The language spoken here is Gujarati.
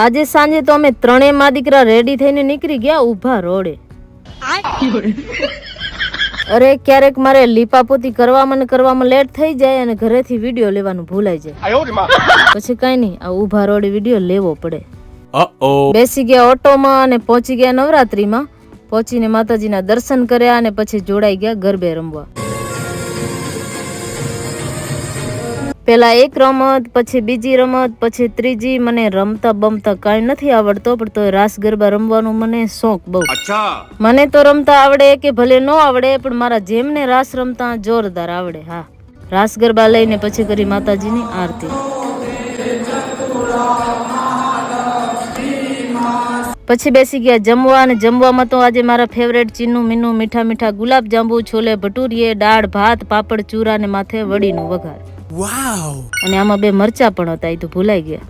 આજે સાંજે તો અમે ત્રણેય મા દીકરા રેડી થઈને નીકળી ગયા ઊભા રોડે. અરે ક્યારેક મારે લીપાપોતી કરવામાં ને કરવામાં લેટ થઈ જાય અને ઘરેથી વીડિયો લેવાનું ભૂલાઈ જાય. પછી કઈ નહીં આ ઊભા રોડે વીડિયો લેવો પડે. બેસી ગયા ઓટોમાં અને પહોંચી ગયા નવરાત્રીમાં. પહોંચીને માતાજીના દર્શન કર્યા અને પછી જોડાઈ ગયા ગરબે રમવા. પેલા એક રમત પછી બીજી રમત પછી ત્રીજી. મને રમતા બમતા કાંઈ નથી આવડતો પણ તો રાસ ગરબા રમવાનો મને શોખ બહુ. મને તો રમતા આવડે કે ભલે ન આવડે પણ મારા જેમને રાસ રમતા જોરદાર આવડે હા. રાસ ગરબા લઈને પછી કરી માતાજીની આરતી. પછી બેસી ગયા જમવા અને જમવામાં તો આજે મારા ફેવરેટ ચીનું મીનું મીઠા મીઠા ગુલાબ જાંબુ છોલે ભટુરીએ દાળ ભાત પાપડ ચૂરા ને માથે વડીનું વઘાર. અને આમાં બે મરચા પણ હતા એ તો ભૂલાઈ ગયા.